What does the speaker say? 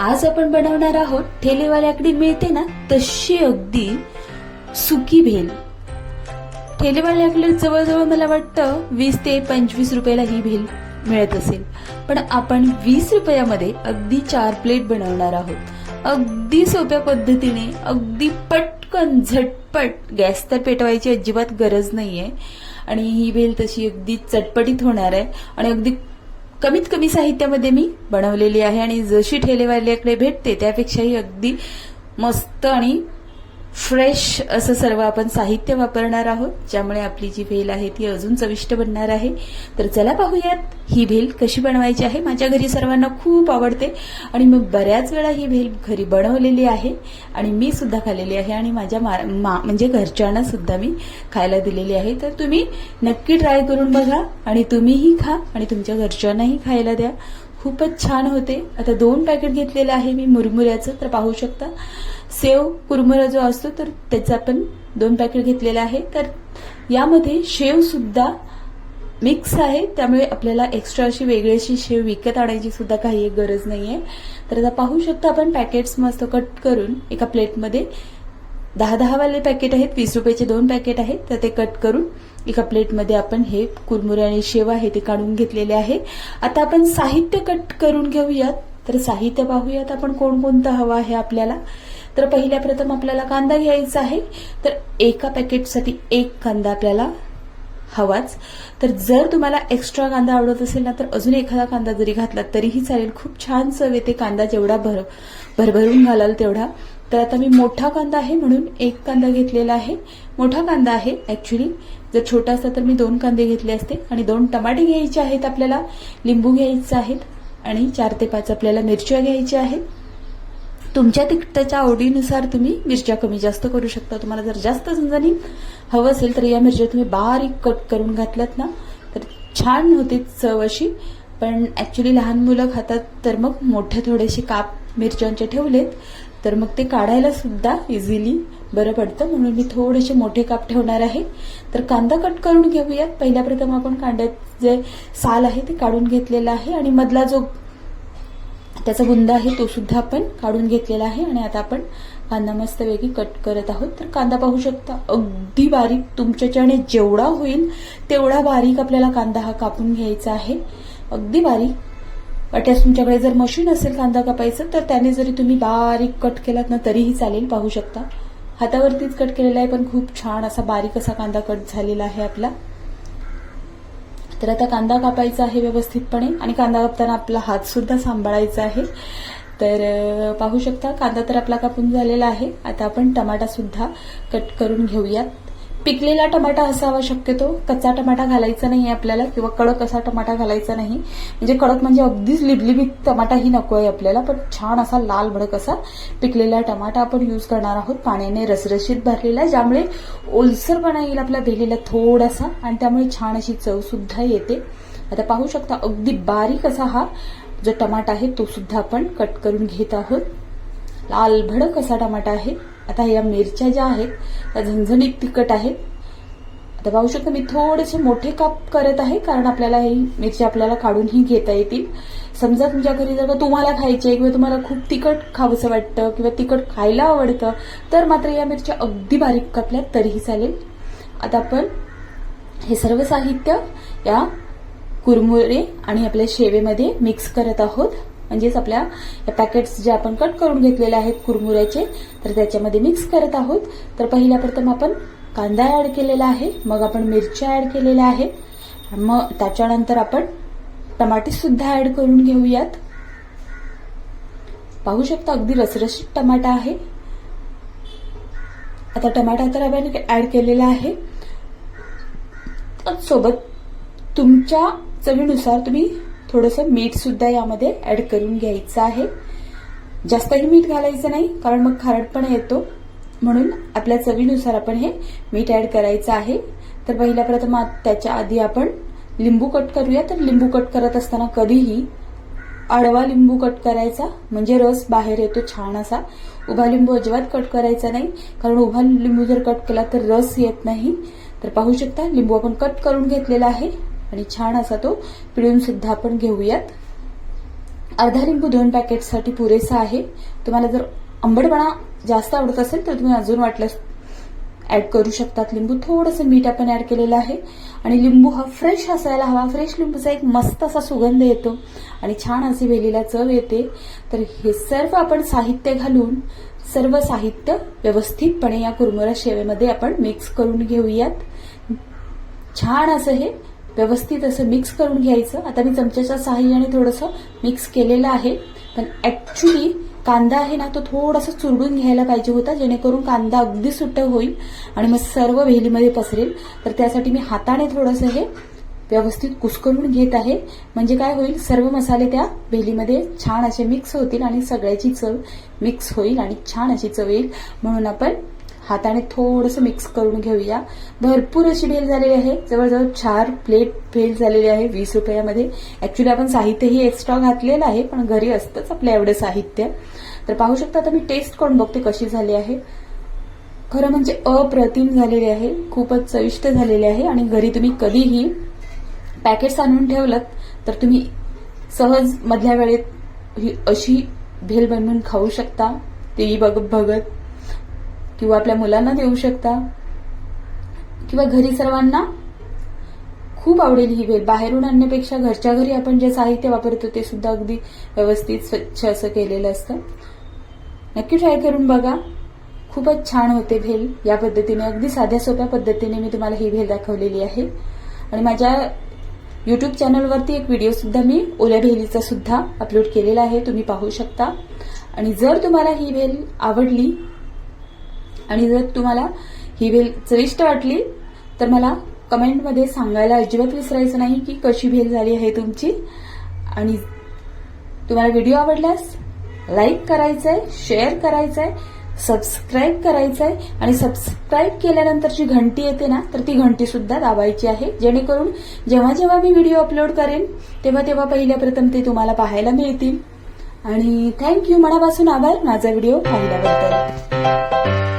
आज आपण बनवणार आहोत ठेलेवाल्याकडे मिळते ना तशी अगदी सुकी भेल. ठेलेवाल्याकडे जवळजवळ मला वाटतं वीस ते पंचवीस रुपयाला ही भेल मिळत असेल. पण आपण वीस रुपयामध्ये अगदी चार प्लेट बनवणार आहोत. अगदी सोप्या पद्धतीने अगदी पटकन झटपट. गॅस तर पेटवायची अजिबात गरज नाहीये. आणि ही भेल तशी अगदी चटपटीत होणार आहे. आणि अगदी कमीत कमी साहित्यामध्ये मी बनवलेली आहे आणि जशी ठेलेवाल्याकडे भेटते त्यापेक्षाही अगदी मस्त आणि फ्रेश असं सर्व आपण साहित्य वापरणार आहोत ज्यामुळे आपली जी भेल आहे ती अजून चविष्ट बनणार आहे. तर चला पाहूयात ही भेल कशी बनवायची आहे. माझ्या घरी सर्वांना खूप आवडते आणि मी बऱ्याच वेळा ही भेल घरी बनवलेली आहे आणि मी सुद्धा खाल्लेली आहे आणि माझ्या मा मा- म्हणजे घरच्यांना सुद्धा मी खायला दिलेली आहे. तर तुम्ही नक्की ट्राय करून बघा आणि तुम्हीही खा आणि तुमच्या घरच्यांनाही खायला द्या. खूपच छान होते. आता दोन पॅकेट घेतलेलं आहे मी मुरमुऱ्याचं तर पाहू शकता. सेव कुरमुरा जो असतो तर त्याचा पण दोन पॅकेट घेतलेलं आहे. तर यामध्ये शेव सुद्धा मिक्स आहे. त्यामुळे आपल्याला एक्स्ट्रा अशी वेगळी अशी शेव विकत आणायची सुद्धा काही एक गरज नाहीये. तर आता पाहू शकता आपण पॅकेट्स मस्त कट करून एका प्लेटमध्ये दहा दहा वाले पॅकेट आहेत वीस रुपयाचे दोन पॅकेट आहेत तर ते कट करून एका प्लेटमध्ये आपण हे कुरमुरे आणि शेव आहे ते काढून घेतलेले आहे. आता आपण साहित्य कट करून घेऊयात. तर साहित्य पाहूयात आपण कोणकोणतं हवं आहे आपल्याला. तर पहिल्या प्रथम आपल्याला कांदा घ्यायचा आहे. तर एका पॅकेटसाठी एक कांदा आपल्याला हवाच. तर जर तुम्हाला एक्स्ट्रा कांदा आवडत असेल ना तर अजून एखादा कांदा जरी घातला तरीही चालेल. खूप छान चव येते कांदा जेवढा भर भरभरून घालाल तेवढा. तर आता मी मोठा कांदा आहे म्हणून एक कांदा घेतलेला आहे. मोठा कांदा आहे ऍक्च्युली जर छोटा असता तर मी दोन कांदे घेतले असते. आणि दोन टमाटे घ्यायचे आहेत आपल्याला लिंबू घ्यायचे आहेत आणि चार ते पाच आपल्याला मिरच्या घ्यायच्या आहेत. तुमच्या तिखटाच्या आवडीनुसार तुम्ही मिरच्या कमी जास्त करू शकता. तुम्हाला जर जास्त समजानी हवं असेल तर या मिरच्या तुम्ही बारीक कट करून घातल्यात ना तर छान होते चव अशी. पण ॲक्च्युली लहान मुलं खातात तर मग मोठे थोडेसे काप मिरच्यांचे ठेवलेत तर मग ते काढायला सुद्धा इझिली बरं पडतं. म्हणून मी थोडेसे मोठे काप ठेवणार आहे. तर कांदा कट करून घेऊयात. पहिल्या प्रथम आपण कांद्यात जे साल आहे ते काढून घेतलेला आहे आणि मधला जो त्याचा बुंदा आहे तो सुद्धा आपण काढून घेतलेला आहे आणि आता आपण कांदा मस्तपैकी कट करत आहोत. तर कांदा पाहू शकता अगदी बारीक तुमच्याच्याने जेवढा होईल तेवढा बारीक आपल्याला कांदा हा कापून घ्यायचा आहे. अगदी बारीक. वाट्यास तुमच्याकडे जर मशीन असेल कांदा कापायचं तर त्याने जरी तुम्ही बारीक कट केलात ना तरीही चालेल पाहू शकता. हातावरतीच कट केलेला आहे पण खूप छान असा बारीक असा कांदा कट झालेला आहे आपला. तर आता कांदा कापायचा आहे व्यवस्थितपणे आणि कांदा कापताना आपला हात सुद्धा सांभाळायचा आहे. तर पाहू शकता कांदा तर आपला कापून झालेला आहे. आता आपण टमाटा सुद्धा कट करून घेऊयात. पिकलेला टमाटा असावा शक्यतो. कच्चा टमाटा घालायचा नाही आपल्याला किंवा कडक असा टमाटा घालायचा नाही. म्हणजे कडक म्हणजे अगदीच लिबलिबीत टमाटाही नको आहे आपल्याला पण छान असा लाल भडक असा पिकलेला टमाटा आपण यूज करणार आहोत. पाण्याने रसरशीत भरलेला ज्यामुळे ओलसरपणा येईल आपल्या भेलेला थोडासा आणि त्यामुळे छान अशी चवसुद्धा येते. आता पाहू शकता अगदी बारीक असा हा जो टमाटा आहे तो सुद्धा आपण कट करून घेत आहोत. लाल भडक असा टमाटा आहे. आता या मिरच्या ज्या आहेत त्या झणझणीत तिखट आहेत आता पाहू शकता मी थोडेसे मोठे काप करत आहे कारण आपल्याला ही मिरची आपल्याला काढूनही घेता येतील. समजा तुमच्या घरी जर का तुम्हाला खायचे किंवा तुम्हाला खूप तिखट खावंसं वाटतं किंवा तिखट खायला आवडतं तर मात्र या मिरच्या अगदी बारीक कापल्यात तरीही चालेल. आता आपण हे सर्व साहित्य या कुरमुरे आणि आपल्या शेवेमध्ये मिक्स करत आहोत. म्हणजेच आपल्या पॅकेट्स जे आपण कट करून घेतलेले आहेत कुरमुऱ्याचे तर त्याच्यामध्ये मिक्स करत आहोत. तर पहिल्या प्रथम आपण कांदा ऍड केलेला आहे मग आपण मिरच्या ऍड केलेल्या आहेत मग त्याच्यानंतर आपण टमाटे सुद्धा ऍड करून घेऊयात. पाहू शकता अगदी रसरशीत टमाटा आहे. आता टमाटा तर आपण ऍड केलेला आहे. सोबत तुमच्या चवीनुसार तुम्ही थोडंसं मीठ सुद्धा यामध्ये ऍड करून घ्यायचं आहे. जास्तही मीठ घालायचं नाही कारण मग खारटपणा येतो. म्हणून आपल्या चवीनुसार आपण हे मीठ ऍड करायचं आहे. तर पहिल्या प्रथम आ- त्याच्या आधी आपण लिंबू कट करूया. तर लिंबू कट करत असताना कधीही आडवा लिंबू कट करायचा. म्हणजे रस बाहेर येतो छान असा उभा लिंबू अजिबात कट करायचा नाही. कारण उभा लिंबू जर कट केला तर रस येत नाही. तर पाहू शकता लिंबू आपण कट करून घेतलेला आहे. आणि छान असा तो पिळून सुद्धा आपण घेऊयात. अर्धा लिंबू दोन पॅकेटसाठी पुरेसा आहे. तुम्हाला जर आंबटपणा जास्त आवडत असेल तर तुम्ही अजून वाटल्यास ऍड करू शकतात. लिंबू थोडंसं मीठ आपण ऍड केलेलं आहे. आणि लिंबू हा फ्रेश असायला हवा. फ्रेश लिंबूचा एक मस्त असा सुगंध येतो. आणि छान अशी वेलीला चव येते. तर हे सर्व आपण साहित्य घालून सर्व साहित्य व्यवस्थितपणे या कुरमुरा शेवेमध्ये आपण मिक्स करून घेऊयात. छान असं हे व्यवस्थित असं मिक्स करून घ्यायचं. आता मी चमच्याच्या साहाय्याने थोडंसं मिक्स केलेलं आहे. पण ॲक्च्युली कांदा आहे ना तो थोडासा चुरडून घ्यायला पाहिजे होता जेणेकरून कांदा अगदी सुट्ट होईल आणि मग सर्व वेलीमध्ये पसरेल. तर त्यासाठी मी हाताने थोडंसं हे व्यवस्थित कुसकरून घेत आहे. म्हणजे काय होईल सर्व मसाले त्या भेलीमध्ये छान असे मिक्स होतील आणि सगळ्याची चव मिक्स होईल आणि छान अशी चव येईल. म्हणून आपण हाताने थोडंसं मिक्स करून घेऊया. भरपूर अशी भेल झालेली आहे. जवळजवळ चार प्लेट भेल झालेली आहे वीस रुपयामध्ये. ऍक्च्युली आपण साहित्यही एक्स्ट्रा घातलेलं आहे पण घरी असतंच आपलं एवढं साहित्य. तर पाहू शकता आता मी टेस्ट करून बघते कशी झाली आहे. खरं म्हणजे अप्रतिम झालेली आहे खूपच चविष्ट झालेली आहे आणि घरी तुम्ही कधीही पॅकेट्स आणून ठेवलं तर तुम्ही सहज मधल्या वेळेत ही अशी भेल बनवून खाऊ शकता. तेही बघत बघत किंवा आपल्या मुलांना देऊ शकता. किंवा घरी सर्वांना खूप आवडेल ही भेल बाहेरून आणण्यापेक्षा घरच्या घरी आपण जे साहित्य वापरतो ते सुद्धा अगदी व्यवस्थित स्वच्छ असं केलेलं असतं. नक्की ट्राय करून बघा. खूपच छान होते भेल. या पद्धतीने अगदी साध्या सोप्या पद्धतीने मी तुम्हाला ही भेल दाखवलेली आहे. आणि माझ्या युट्यूब चॅनलवरती एक व्हिडिओ सुद्धा मी ओल्या भेलीचा सुद्धा अपलोड केलेला आहे. तुम्ही पाहू शकता. आणि जर तुम्हाला ही भेल आवडली आणि जर तुम्हाला ही भेल चविष्ट वाटली तर मला कमेंटमध्ये सांगायला अजिबात विसरायचं नाही की कशी भेल झाली आहे तुमची. आणि तुम्हाला व्हिडिओ आवडल्यास लाईक करायचंय शेअर करायचंय सबस्क्राईब करायचंय. आणि सबस्क्राईब केल्यानंतर जी घंटी येते ना तर ती घंटी सुद्धा दाबायची आहे. जेणेकरून जेव्हा जेव्हा मी व्हिडिओ अपलोड करेन तेव्हा तेव्हा पहिल्या प्रथम ते तुम्हाला पाहायला मिळतील. आणि थँक्यू मनापासून आभार माझा व्हिडिओ पाहिल्याबद्दल.